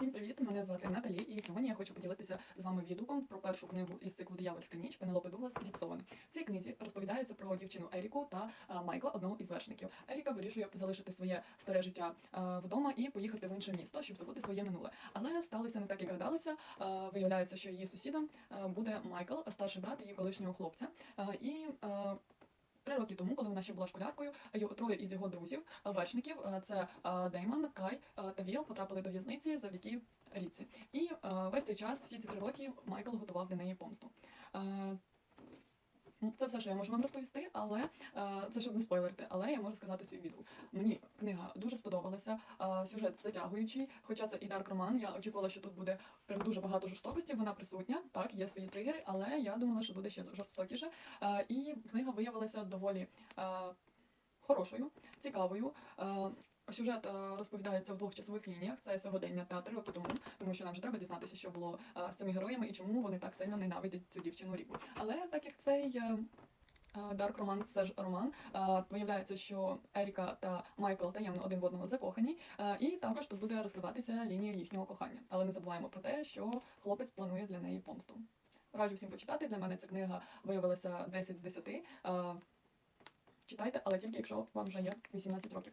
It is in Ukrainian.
Всім привіт! Мене звати Наталі, і сьогодні я хочу поділитися з вами відгуком про першу книгу із циклу Диявольська ніч Пенелопи Дуглас Зіпсований. В цій книзі розповідається про дівчину Еріку та Майкла, одного із вершників. Еріка вирішує залишити своє старе життя вдома і поїхати в інше місто, щоб забути своє минуле. Але сталося не так, як гадалося. Виявляється, що її сусідом буде Майкл, старший брат її колишнього хлопця. І Три роки тому, коли вона ще була школяркою, його троє із його друзів, вершників, це а, Деймон, Кай та Віл потрапили до в'язниці завдяки Ріці. І весь цей час, всі ці три роки, Майкл готував для неї помсту. Це все, що я можу вам розповісти, але е, це щоб не спойлерити, але я можу сказати свій відгук. Мені сподобалася, е, сюжет затягуючий, хоча це і дарк роман. Я очікувала, що тут буде прям дуже багато жорстокості. Вона присутня, так, є свої тригери, але я думала, що буде ще жорстокіше. Е, і книга виявилася доволі е, хорошою, цікавою. Сюжет розповідається в двох часових лініях. Це сьогодення та три роки тому, тому що нам вже треба дізнатися, що було з цими героями і чому вони так сильно ненавидять цю дівчину Ріку. Але так як цей Дарк Роман все ж роман, е, виявляється, що Еріка та Майкл таємно один в одного закохані, е, і також тут буде розкриватися лінія їхнього кохання. Але не забуваємо про те, що хлопець планує для неї помсту. Раджу всім почитати. Для мене ця книга виявилася 10 з 10. Е, Читайте, але тільки якщо вам вже є 18 років.